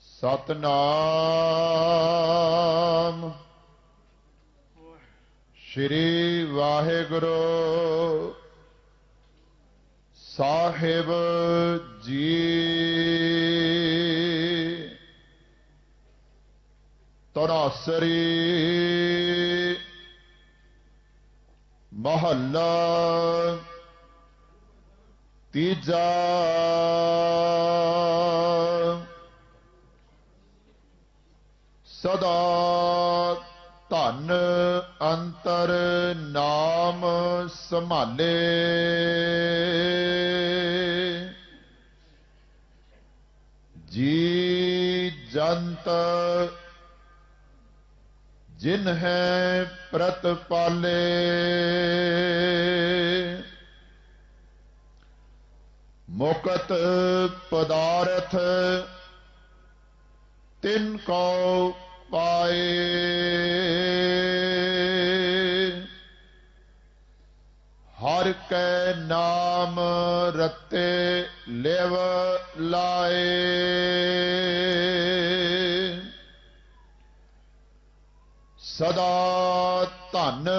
ਸਤਨਾਮ। ਸ਼੍ਰੀ ਵਾਹਿਗੁਰੂ ਸਾਹਿਬ ਜੀ। ਤਰਾਸਰੀ ਮਹੱਲਾ ਤੀਜਾ ਸਦਾ ਧਨ ਅੰਤਰ ਨਾਮ ਸੰਭਾਲੇ ਜੀ ਜੰਤ ਜਿਨ ਹੈ ਪ੍ਰਤਪਾਲੇ ਮੁਕਤ ਪਦਾਰਥ ਤਿਨ ਕੋ ਪਾਏ ਹਰ ਕੈ ਨਾਮ ਰਤੇ ਲਿਵ ਲਾਏ ਸਦਾ ਧਨ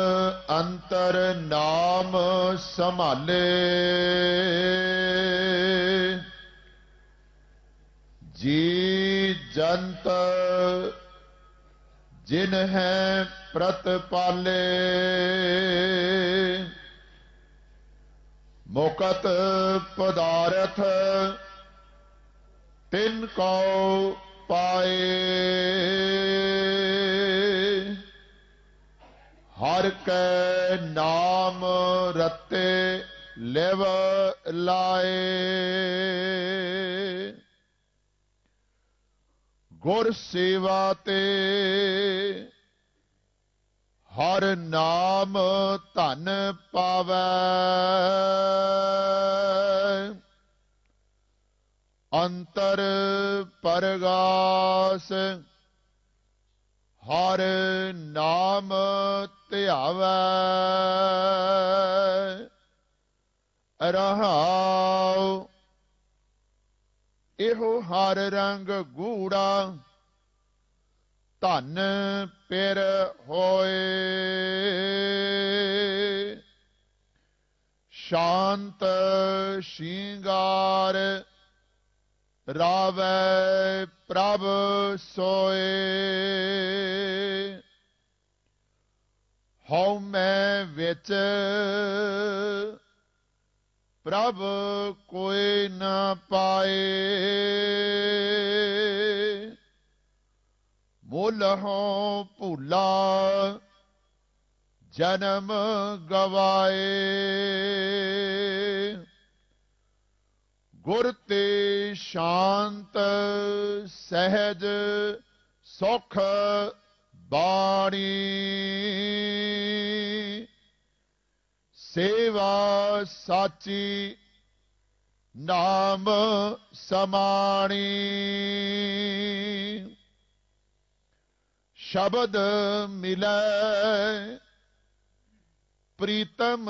ਅੰਤਰ ਨਾਮ ਸੰਭਾਲੇ जी जंत जिन्हें प्रतपाले। मुकत पदार्थ तिनको पाए। हर के नाम रत्ते लेव लाए। ਗੁਰ ਸੇਵਾ ਤੇ ਹਰ ਨਾਮ ਧਨ ਪਾਵੈ। ਅੰਤਰ ਪਰਗਾਸ ਹਰ ਨਾਮ ਧਿਆਵੈ। ਰਹਾਉ ਇਹੋ ਹਰ ਰੰਗ ਗੂੜਾ, ਧਨ ਪਿਰ ਹੋਏ। ਸ਼ਾਂਤ ਸ਼ਿੰਗਾਰ ਰਾਵੈ ਪ੍ਰਭ ਸੋਏ। ਹਉ ਮੈਂ ਵਿੱਚ प्रभ कोई न पाए। मूल हो भूला जन्म गवाए। गुर ते शांत सहज सुख बाणी। ਸੇਵਾ ਸਾਚੀ ਨਾਮ ਸਮਾਣੀ। ਸ਼ਬਦ ਮਿਲੈ ਪ੍ਰੀਤਮ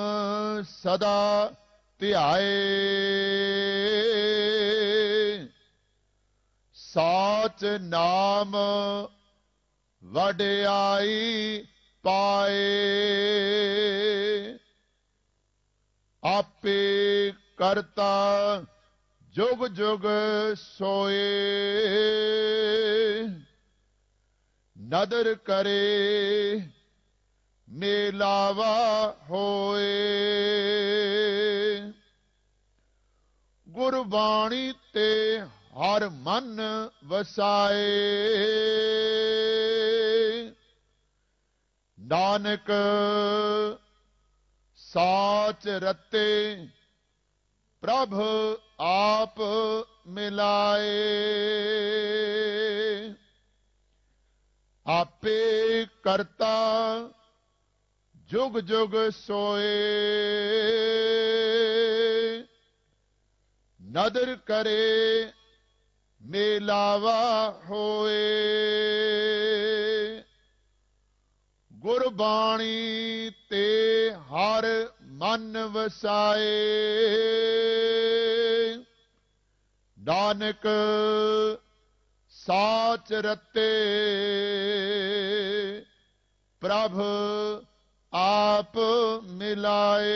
ਸਦਾ ਧਿਆਏ। ਸਾਚ ਨਾਮ ਵਡਿਆਈ ਪਾਏ। ਆਪੇ ਕਰਤਾ ਜੁਗ ਜੁਗ ਸੋਏ। ਨਦਰ ਕਰੇ, ਮੇਲਾਵਾ ਹੋਏ। ਗੁਰਬਾਣੀ ਤੇ ਹਰ ਮਨ ਵਸਾਏ। ਨਾਨਕ साच रते प्रभ आप मिलाए। आपे करता जुग जुग सोए। नदर करे मेलावा होए। ਗੁਰਬਾਣੀ ਤੇ ਹਰ ਮਨ ਵਸਾਏ ਨਾਨਕ ਸਾਚ ਰਤੇ ਪ੍ਰਭ ਆਪ ਮਿਲਾਏ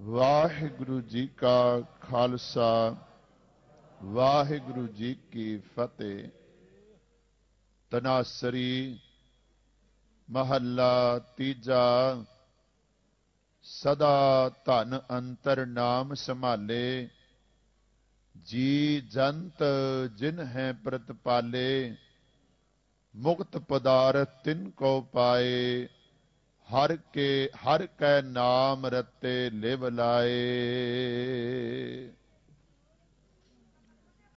ਵਾਹਿਗੁਰੂ ਜੀ ਕਾ ਖਾਲਸਾ ਵਾਹਿਗੁਰੂ ਜੀ ਕੀ ਫਤਿਹ ਤਨਾਸਰੀ ਮਹੱਲਾ ਤੀਜਾ ਸਦਾ ਧਨ ਅੰਤਰ ਨਾਮ ਸੰਭਾਲੇ ਜੀ ਜੰਤ ਜਿਨ ਹੈ ਪ੍ਰਤਪਾਲੇ ਮੁਕਤ ਪਦਾਰਥ ਤਿਨ ਕੋ ਪਾਏ ਹਰ ਕੇ ਹਰ ਕੈ ਨਾਮ ਰਤੇ ਲਿਵ ਲਾਏ